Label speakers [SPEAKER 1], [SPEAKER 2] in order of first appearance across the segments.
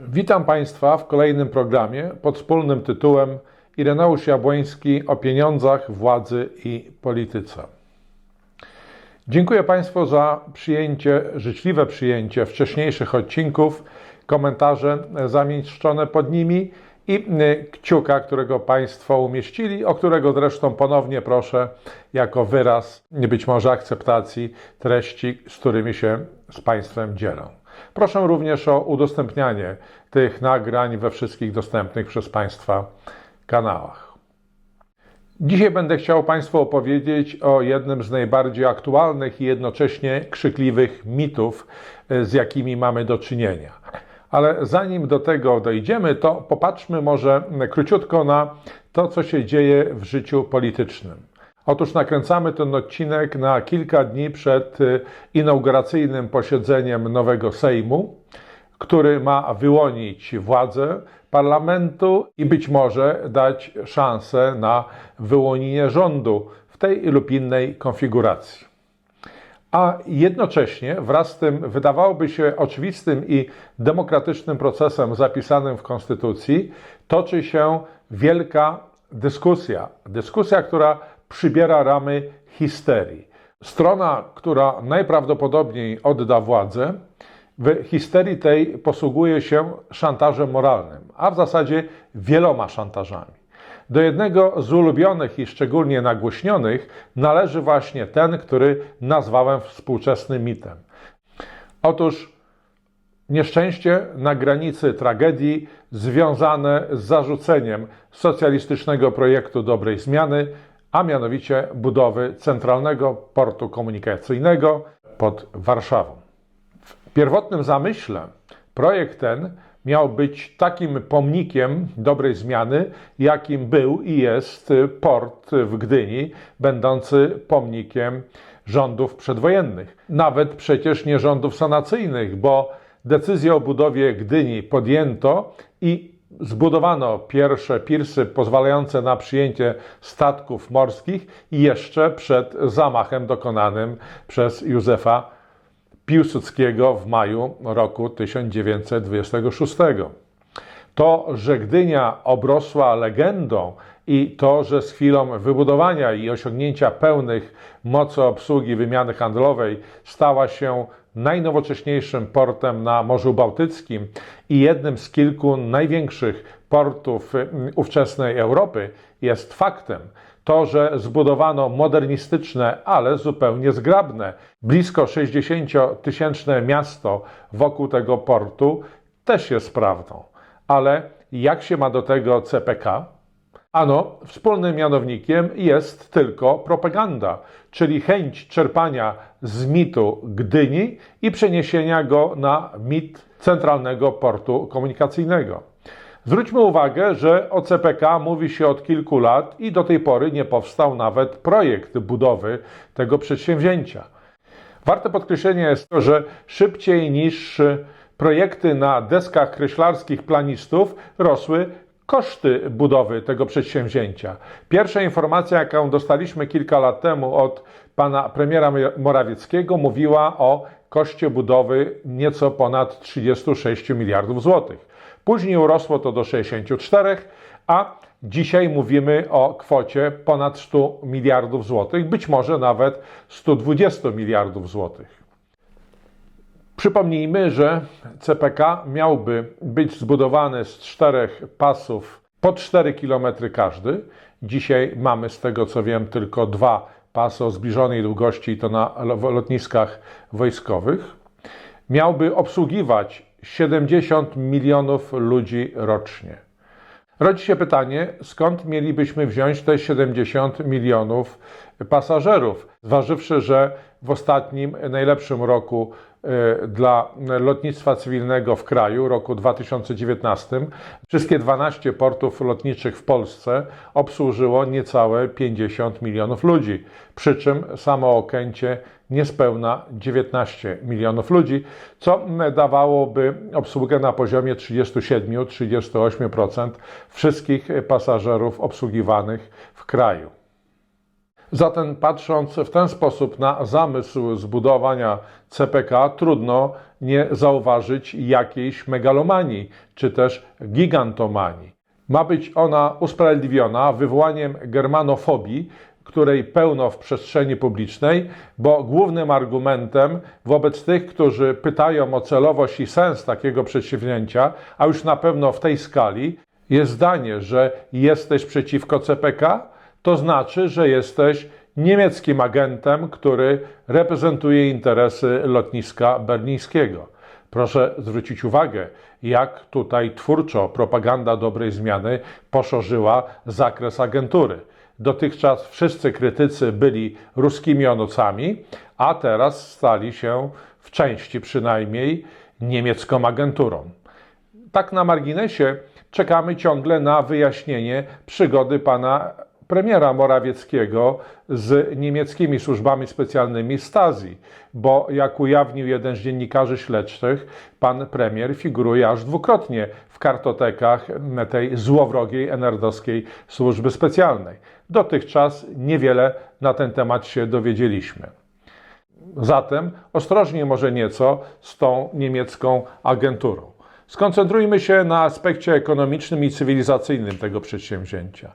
[SPEAKER 1] Witam Państwa w kolejnym programie pod wspólnym tytułem Ireneusz Jabłoński o pieniądzach, władzy i polityce. Dziękuję Państwu za przyjęcie, życzliwe przyjęcie wcześniejszych odcinków, komentarze zamieszczone pod nimi i kciuka, którego Państwo umieścili, o którego zresztą ponownie proszę jako wyraz być może akceptacji treści, z którymi się z Państwem dzielę. Proszę również o udostępnianie tych nagrań we wszystkich dostępnych przez Państwa kanałach. Dzisiaj będę chciał Państwu opowiedzieć o jednym z najbardziej aktualnych i jednocześnie krzykliwych mitów, z jakimi mamy do czynienia. Ale zanim do tego dojdziemy, to popatrzmy może króciutko na to, co się dzieje w życiu politycznym. Otóż nakręcamy ten odcinek na kilka dni przed y, inauguracyjnym posiedzeniem nowego Sejmu, który ma wyłonić władzę parlamentu i być może dać szansę na wyłonienie rządu w tej lub innej konfiguracji. A jednocześnie wraz z tym wydawałoby się oczywistym i demokratycznym procesem zapisanym w Konstytucji toczy się wielka dyskusja. Dyskusja, która przybiera ramy histerii. Strona, która najprawdopodobniej odda władzę, w histerii tej posługuje się szantażem moralnym, a w zasadzie wieloma szantażami. Do jednego z ulubionych i szczególnie nagłośnionych należy właśnie ten, który nazwałem współczesnym mitem. Otóż nieszczęście na granicy tragedii związane z zarzuceniem socjalistycznego projektu dobrej zmiany, a mianowicie budowy centralnego portu komunikacyjnego pod Warszawą. W pierwotnym zamyśle projekt ten miał być takim pomnikiem dobrej zmiany, jakim był i jest port w Gdyni, będący pomnikiem rządów przedwojennych. Nawet przecież nie rządów sanacyjnych, bo decyzję o budowie Gdyni podjęto i zbudowano pierwsze pirsy pozwalające na przyjęcie statków morskich jeszcze przed zamachem dokonanym przez Józefa Piłsudskiego w maju roku 1926. To, że Gdynia obrosła legendą i to, że z chwilą wybudowania i osiągnięcia pełnych mocy obsługi wymiany handlowej stała się najnowocześniejszym portem na Morzu Bałtyckim i jednym z kilku największych portów ówczesnej Europy, jest faktem. To, że zbudowano modernistyczne, ale zupełnie zgrabne, blisko 60-tysięczne miasto wokół tego portu, też jest prawdą. Ale jak się ma do tego CPK? Ano, wspólnym mianownikiem jest tylko propaganda, czyli chęć czerpania z mitu Gdyni i przeniesienia go na mit Centralnego Portu Komunikacyjnego. Zwróćmy uwagę, że o CPK mówi się od kilku lat i do tej pory nie powstał nawet projekt budowy tego przedsięwzięcia. Warte podkreślenia jest to, że szybciej niż projekty na deskach kreślarskich planistów rosły koszty budowy tego przedsięwzięcia. Pierwsza informacja, jaką dostaliśmy kilka lat temu od pana premiera Morawieckiego, mówiła o koszcie budowy nieco ponad 36 miliardów złotych. Później urosło to do 64, a dzisiaj mówimy o kwocie ponad 100 miliardów złotych, być może nawet 120 miliardów złotych. Przypomnijmy, że CPK miałby być zbudowany z czterech pasów po 4 km każdy. Dzisiaj mamy z tego co wiem tylko dwa pasy o zbliżonej długości i to na lotniskach wojskowych. Miałby obsługiwać 70 milionów ludzi rocznie. Rodzi się pytanie, skąd mielibyśmy wziąć te 70 milionów pasażerów, zważywszy, że w ostatnim, najlepszym roku y, dla lotnictwa cywilnego w kraju, roku 2019, wszystkie 12 portów lotniczych w Polsce obsłużyło niecałe 50 milionów ludzi, przy czym samo Okęcie niespełna 19 milionów ludzi, co dawałoby obsługę na poziomie 37-38% wszystkich pasażerów obsługiwanych w kraju. Zatem patrząc w ten sposób na zamysł zbudowania CPK, trudno nie zauważyć jakiejś megalomanii czy też gigantomanii. Ma być ona usprawiedliwiona wywołaniem germanofobii, której pełno w przestrzeni publicznej, bo głównym argumentem wobec tych, którzy pytają o celowość i sens takiego przedsięwzięcia, a już na pewno w tej skali, jest zdanie, że jesteś przeciwko CPK, to znaczy, że jesteś niemieckim agentem, który reprezentuje interesy lotniska berlińskiego. Proszę zwrócić uwagę, jak tutaj twórczo propaganda dobrej zmiany poszerzyła zakres agentury. Dotychczas wszyscy krytycy byli ruskimi onocami, a teraz stali się w części przynajmniej niemiecką agenturą. Tak na marginesie czekamy ciągle na wyjaśnienie przygody pana premiera Morawieckiego z niemieckimi służbami specjalnymi Stasi, bo jak ujawnił jeden z dziennikarzy śledczych, pan premier figuruje aż dwukrotnie w kartotekach tej złowrogiej enerdowskiej służby specjalnej. Dotychczas niewiele na ten temat się dowiedzieliśmy. Zatem ostrożnie może nieco z tą niemiecką agenturą. Skoncentrujmy się na aspekcie ekonomicznym i cywilizacyjnym tego przedsięwzięcia.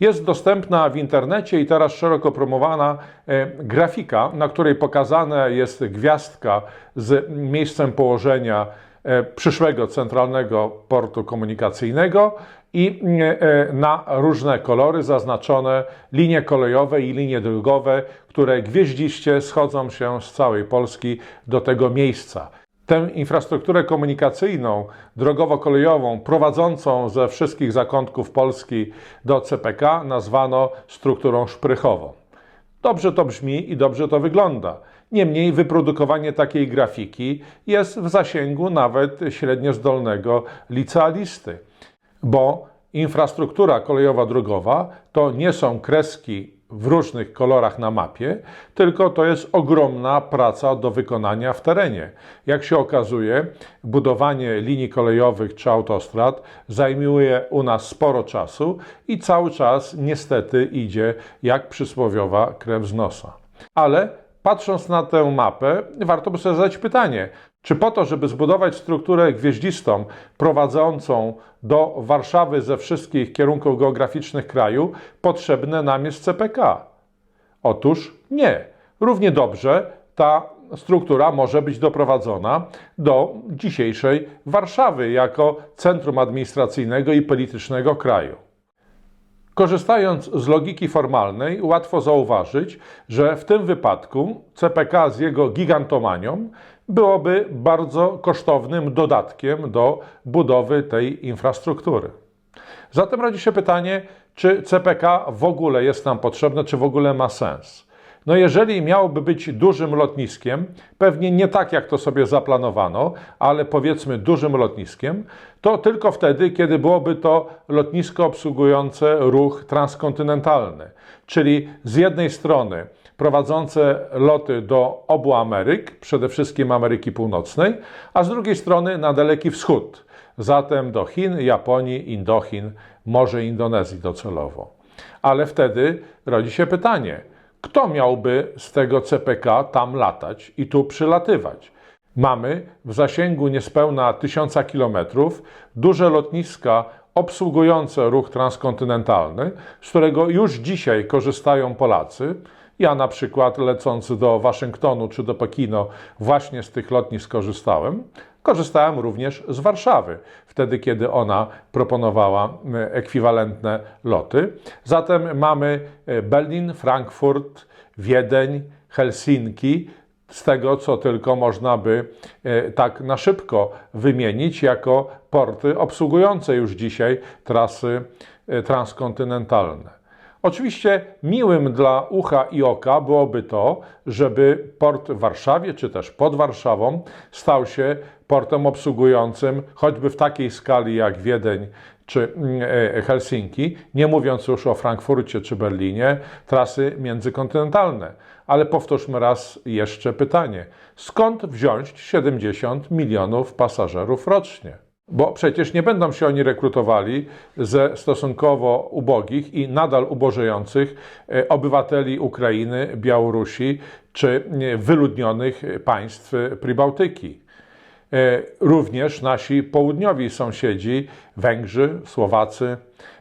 [SPEAKER 1] Jest dostępna w internecie i teraz szeroko promowana e, grafika, na której pokazana jest gwiazdka z miejscem położenia e, przyszłego centralnego portu komunikacyjnego i e, na różne kolory zaznaczone linie kolejowe i linie drogowe, które gwieździście schodzą się z całej Polski do tego miejsca. Tę infrastrukturę komunikacyjną, drogowo-kolejową, prowadzącą ze wszystkich zakątków Polski do CPK, nazwano strukturą szprychową. Dobrze to brzmi i dobrze to wygląda. Niemniej wyprodukowanie takiej grafiki jest w zasięgu nawet średnio zdolnego licealisty, bo infrastruktura kolejowa-drogowa to nie są kreski w różnych kolorach na mapie, tylko to jest ogromna praca do wykonania w terenie. Jak się okazuje, budowanie linii kolejowych czy autostrad zajmuje u nas sporo czasu i cały czas niestety idzie jak przysłowiowa krew z nosa. Ale patrząc na tę mapę, warto by sobie zadać pytanie, czy po to, żeby zbudować strukturę gwieździstą prowadzącą do Warszawy ze wszystkich kierunków geograficznych kraju, potrzebne nam jest CPK? Otóż nie. Równie dobrze ta struktura może być doprowadzona do dzisiejszej Warszawy jako centrum administracyjnego i politycznego kraju. Korzystając z logiki formalnej, łatwo zauważyć, że w tym wypadku CPK z jego gigantomanią byłoby bardzo kosztownym dodatkiem do budowy tej infrastruktury. Zatem rodzi się pytanie, czy CPK w ogóle jest nam potrzebne, czy w ogóle ma sens. No jeżeli miałoby być dużym lotniskiem, pewnie nie tak jak to sobie zaplanowano, ale powiedzmy dużym lotniskiem, to tylko wtedy, kiedy byłoby to lotnisko obsługujące ruch transkontynentalny. Czyli z jednej strony prowadzące loty do obu Ameryk, przede wszystkim Ameryki Północnej, a z drugiej strony na Daleki Wschód, zatem do Chin, Japonii, Indochin, może Indonezji docelowo. Ale wtedy rodzi się pytanie, kto miałby z tego CPK tam latać i tu przylatywać? Mamy w zasięgu niespełna tysiąca kilometrów duże lotniska obsługujące ruch transkontynentalny, z którego już dzisiaj korzystają Polacy. Ja na przykład lecąc do Waszyngtonu czy do Pekino właśnie z tych lotnisk korzystałem. Korzystałem również z Warszawy, wtedy kiedy ona proponowała e, ekwiwalentne loty. Zatem mamy e, Berlin, Frankfurt, Wiedeń, Helsinki, z tego co tylko można by e, tak na szybko wymienić jako porty obsługujące już dzisiaj trasy transkontynentalne. Oczywiście miłym dla ucha i oka byłoby to, żeby port w Warszawie czy też pod Warszawą stał się portem obsługującym choćby w takiej skali jak Wiedeń czy mm, e, Helsinki, nie mówiąc już o Frankfurcie czy Berlinie, trasy międzykontynentalne. Ale powtórzmy raz jeszcze pytanie: skąd wziąć 70 milionów pasażerów rocznie? Bo przecież nie będą się oni rekrutowali ze stosunkowo ubogich i nadal ubożejących e, obywateli Ukrainy, Białorusi czy e, wyludnionych państw Prybałtyki. E, Również nasi południowi sąsiedzi, Węgrzy, Słowacy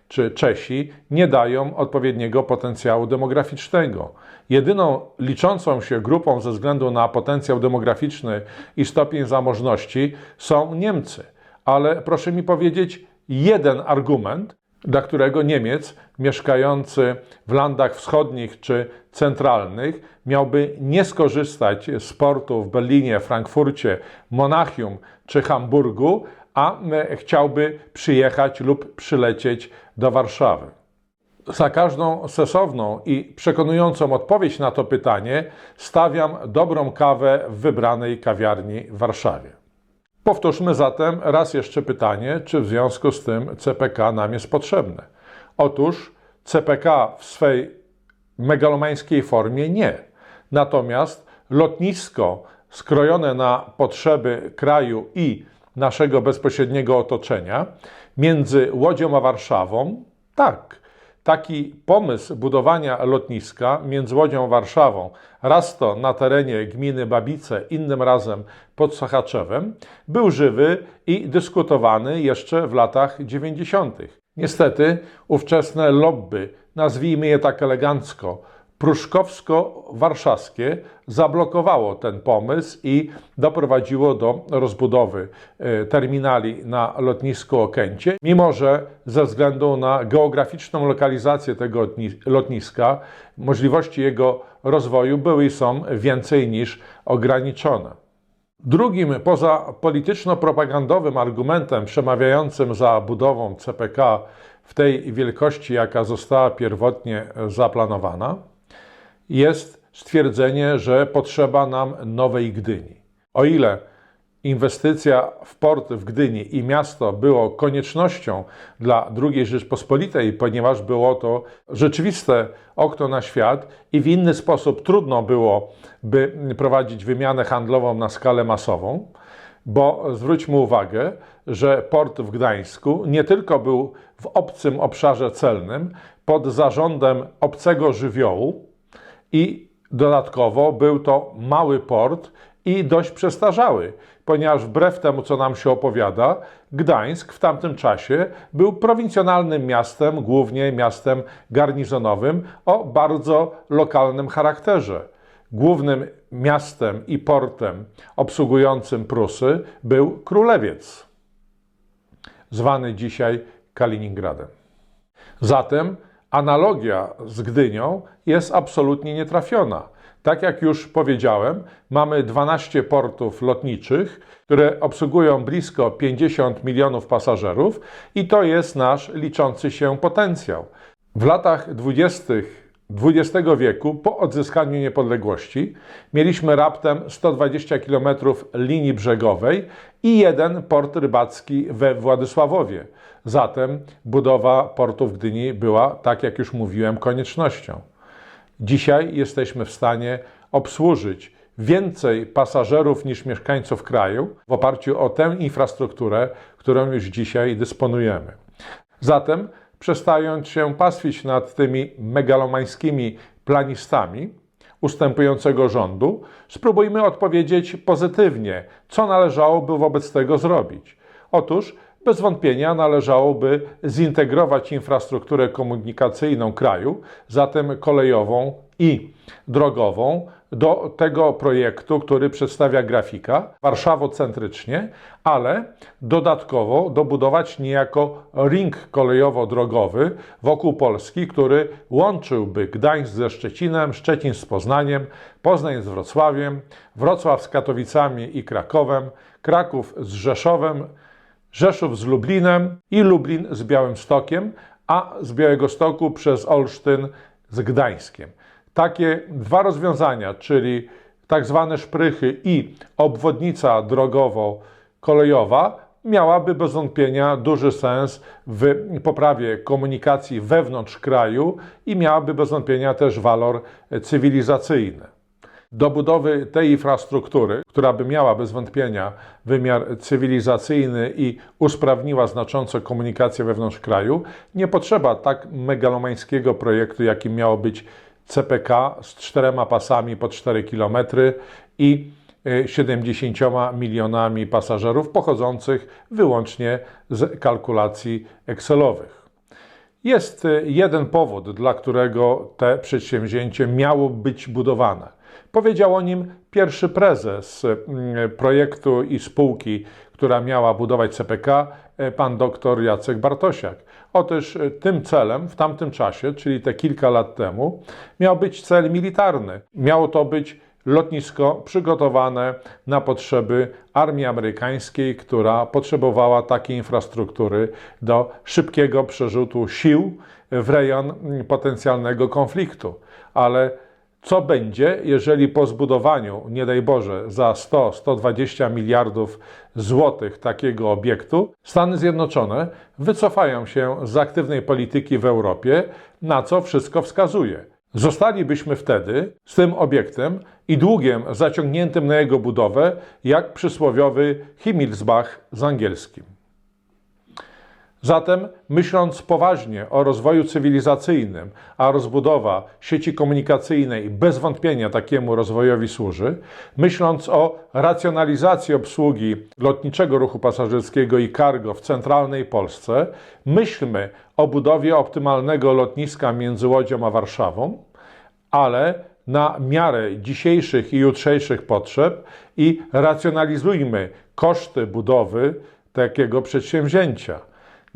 [SPEAKER 1] czy Czesi, nie dają odpowiedniego potencjału demograficznego. Jedyną liczącą się grupą ze względu na potencjał demograficzny i stopień zamożności są Niemcy. Ale proszę mi powiedzieć jeden argument, dla którego Niemiec mieszkający w landach wschodnich czy centralnych miałby nie skorzystać z portu w Berlinie, Frankfurcie, Monachium czy Hamburgu, a chciałby przyjechać lub przylecieć do Warszawy. Za każdą sensowną i przekonującą odpowiedź na to pytanie stawiam dobrą kawę w wybranej kawiarni w Warszawie. Powtórzmy zatem raz jeszcze pytanie, czy w związku z tym CPK nam jest potrzebne. Otóż CPK w swej megalomańskiej formie nie. Natomiast lotnisko skrojone na potrzeby kraju i naszego bezpośredniego otoczenia między Łodzią a Warszawą, tak. Taki pomysł budowania lotniska między Łodzią a Warszawą, raz to na terenie gminy Babice, innym razem pod Sochaczewem, był żywy i dyskutowany jeszcze w latach 90. Niestety ówczesne lobby, nazwijmy je tak elegancko, pruszkowsko-warszawskie zablokowało ten pomysł i doprowadziło do rozbudowy e, terminali na lotnisku Okęcie, mimo że ze względu na geograficzną lokalizację tego lotni- lotniska możliwości jego rozwoju były i są więcej niż ograniczone. Drugim poza polityczno-propagandowym argumentem przemawiającym za budową CPK w tej wielkości, jaka została pierwotnie zaplanowana, jest stwierdzenie, że potrzeba nam nowej Gdyni. O ile inwestycja w port w Gdyni i miasto było koniecznością dla II Rzeczpospolitej, ponieważ było to rzeczywiste okno na świat i w inny sposób trudno było, by prowadzić wymianę handlową na skalę masową, bo zwróćmy uwagę, że port w Gdańsku nie tylko był w obcym obszarze celnym pod zarządem obcego żywiołu, i dodatkowo był to mały port i dość przestarzały, ponieważ wbrew temu, co nam się opowiada, Gdańsk w tamtym czasie był prowincjonalnym miastem, głównie miastem garnizonowym o bardzo lokalnym charakterze. Głównym miastem i portem obsługującym Prusy był Królewiec, zwany dzisiaj Kaliningradem. Zatem analogia z Gdynią jest absolutnie nietrafiona. Tak jak już powiedziałem, mamy 12 portów lotniczych, które obsługują blisko 50 milionów pasażerów i to jest nasz liczący się potencjał. W latach 20. XX wieku, po odzyskaniu niepodległości, mieliśmy raptem 120 km linii brzegowej i jeden port rybacki we Władysławowie. Zatem budowa portu w Gdyni była, tak jak już mówiłem, koniecznością. Dzisiaj jesteśmy w stanie obsłużyć więcej pasażerów niż mieszkańców kraju w oparciu o tę infrastrukturę, którą już dzisiaj dysponujemy. Zatem, przestając się pastwić nad tymi megalomańskimi planistami ustępującego rządu, spróbujmy odpowiedzieć pozytywnie, co należałoby wobec tego zrobić. Otóż bez wątpienia należałoby zintegrować infrastrukturę komunikacyjną kraju, zatem kolejową i drogową, do tego projektu, który przedstawia grafika, warszawocentrycznie, ale dodatkowo dobudować niejako ring kolejowo-drogowy wokół Polski, który łączyłby Gdańsk ze Szczecinem, Szczecin z Poznaniem, Poznań z Wrocławiem, Wrocław z Katowicami i Krakowem, Kraków z Rzeszowem, Rzeszów z Lublinem i Lublin z Białymstokiem, a z Białegostoku przez Olsztyn z Gdańskiem. Takie dwa rozwiązania, czyli tak zwane szprychy i obwodnica drogowo-kolejowa, miałaby bez wątpienia duży sens w poprawie komunikacji wewnątrz kraju i miałaby bez wątpienia też walor cywilizacyjny. Do budowy tej infrastruktury, która by miała bez wątpienia wymiar cywilizacyjny i usprawniła znacząco komunikację wewnątrz kraju, nie potrzeba tak megalomańskiego projektu, jakim miało być CPK z czterema pasami po 4 km i y, 70 milionami pasażerów pochodzących wyłącznie z kalkulacji Excelowych. Jest y, jeden powód, dla którego te przedsięwzięcie miało być budowane. Powiedział o nim pierwszy prezes y, projektu i spółki, która miała budować CPK, y, pan dr Jacek Bartosiak. Otóż y, tym celem w tamtym czasie, czyli te kilka lat temu, miał być cel militarny. Miało to być lotnisko przygotowane na potrzeby armii amerykańskiej, która potrzebowała takiej infrastruktury do szybkiego przerzutu sił w rejon mm, potencjalnego konfliktu. Ale co będzie, jeżeli po zbudowaniu, nie daj Boże, za 100-120 miliardów złotych takiego obiektu, Stany Zjednoczone wycofają się z aktywnej polityki w Europie, na co wszystko wskazuje? Zostalibyśmy wtedy z tym obiektem i długiem zaciągniętym na jego budowę, jak przysłowiowy Himmelsbach z angielskim. Zatem, myśląc poważnie o rozwoju cywilizacyjnym, a rozbudowa sieci komunikacyjnej bez wątpienia takiemu rozwojowi służy, myśląc o racjonalizacji obsługi lotniczego ruchu pasażerskiego i cargo w centralnej Polsce, myślmy o budowie optymalnego lotniska między Łodzią a Warszawą, ale na miarę dzisiejszych i jutrzejszych potrzeb i racjonalizujmy koszty budowy takiego przedsięwzięcia.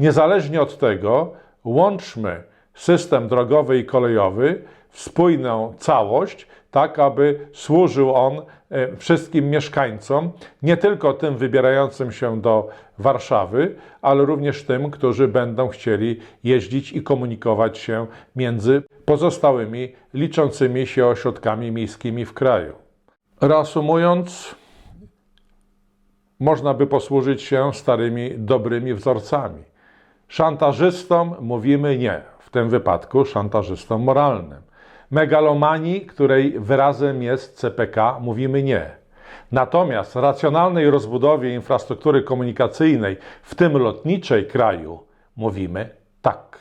[SPEAKER 1] Niezależnie od tego, łączmy system drogowy i kolejowy w spójną całość, tak aby służył on e, wszystkim mieszkańcom, nie tylko tym wybierającym się do Warszawy, ale również tym, którzy będą chcieli jeździć i komunikować się między pozostałymi liczącymi się ośrodkami miejskimi w kraju. Reasumując, można by posłużyć się starymi, dobrymi wzorcami. Szantażystom mówimy nie, w tym wypadku szantażystom moralnym. Megalomanii, której wyrazem jest CPK, mówimy nie. Natomiast racjonalnej rozbudowie infrastruktury komunikacyjnej, w tym lotniczej kraju, mówimy tak.